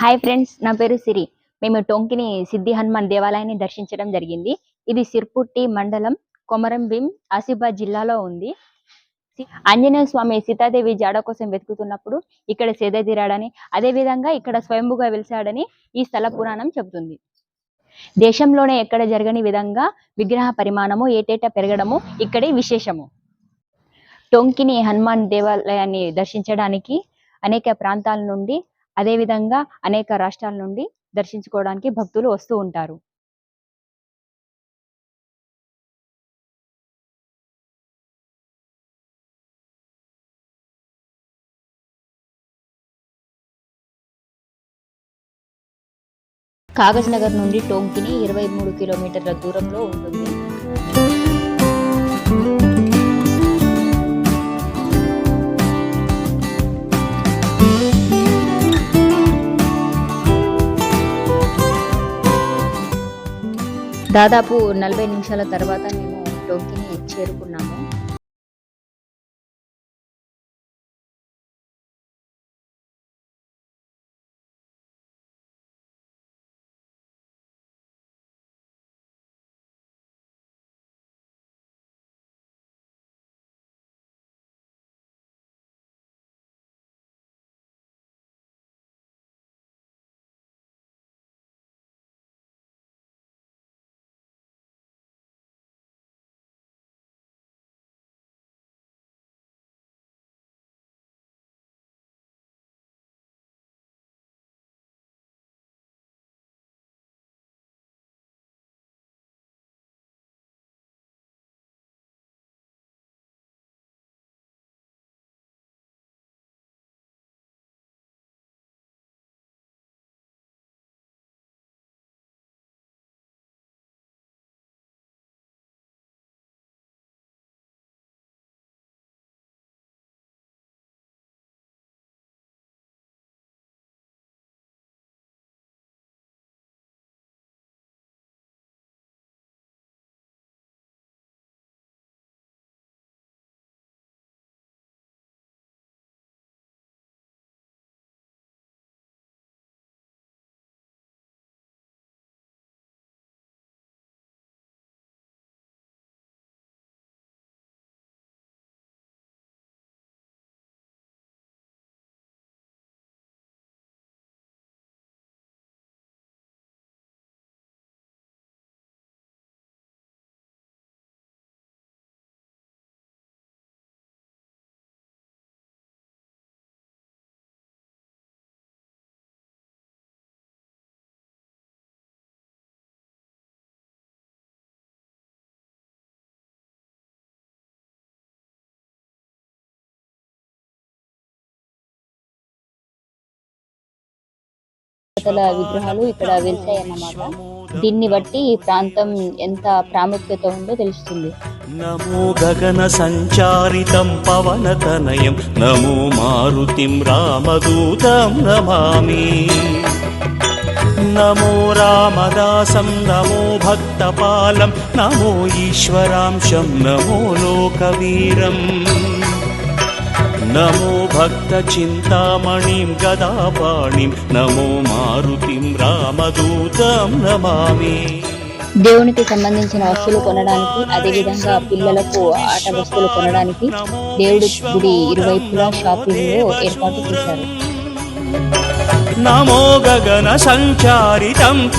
Hi friends నా పేరు సిరి. మేము టొంకిని సిద్ధి హనుమాన్ దేవాలయాన్ని దర్శించడం జరిగింది. ఇది సిర్పుట్టి మండలం కొమరం భీం ఆసిఫాబాద్ జిల్లాలో ఉంది. ఆంజనేయ స్వామి సీతాదేవి జాడ కోసం వెతుకుతున్నప్పుడు ఇక్కడ సేద తీరాడని అదే విధంగా ఇక్కడ స్వయంభుగా వెలిసాడని ఈ స్థల పురాణం చెబుతుంది. దేశంలోనే ఎక్కడ జరగని విధంగా విగ్రహ పరిమాణము ఏటేటా పెరగడము ఇక్కడి విశేషము. టొంకిని హనుమాన్ దేవాలయాన్ని దర్శించడానికి అనేక ప్రాంతాల నుండి అదేవిధంగా అనేక రాష్ట్రాల నుండి దర్శించుకోవడానికి భక్తులు వస్తూ ఉంటారు. కాగజ్ నగర్ నుండి టోంకిని ఇరవై మూడు కిలోమీటర్ల దూరంలో ఉంటుంది. దాదాపు నలభై నిమిషాల తర్వాత మేము టోంకిని చేరుకున్నాము. దేవతల విగ్రహాలు ఇక్కడ వెలిసాయన్నమాట దీన్ని బట్టి ఈ ప్రాంతం ఎంత ప్రాముఖ్యత ఉందో తెలుస్తుంది. నమో గగన సంచారితం పవన తనయం. నమో మారుతిం రామదూతం నమామి. నమో రామదాసం నమో భక్తపాలం నమో ఈశ్వరాంశం నమో లోకవీరం. నమో భక్త చింతామణిం గదాపాణిం నమో మారుతిం రామదూతం నమామి. దేవునికి సంబంధించిన వస్తువులు కొనడానికి అదే విధంగా పిల్లలకు ఆట వస్తువులు కొనడానికి దేవుడి గుడి ఇరువైపులా షాపింగ్ ఏర్పాటు చేశారు. నమో గగన సంచారితం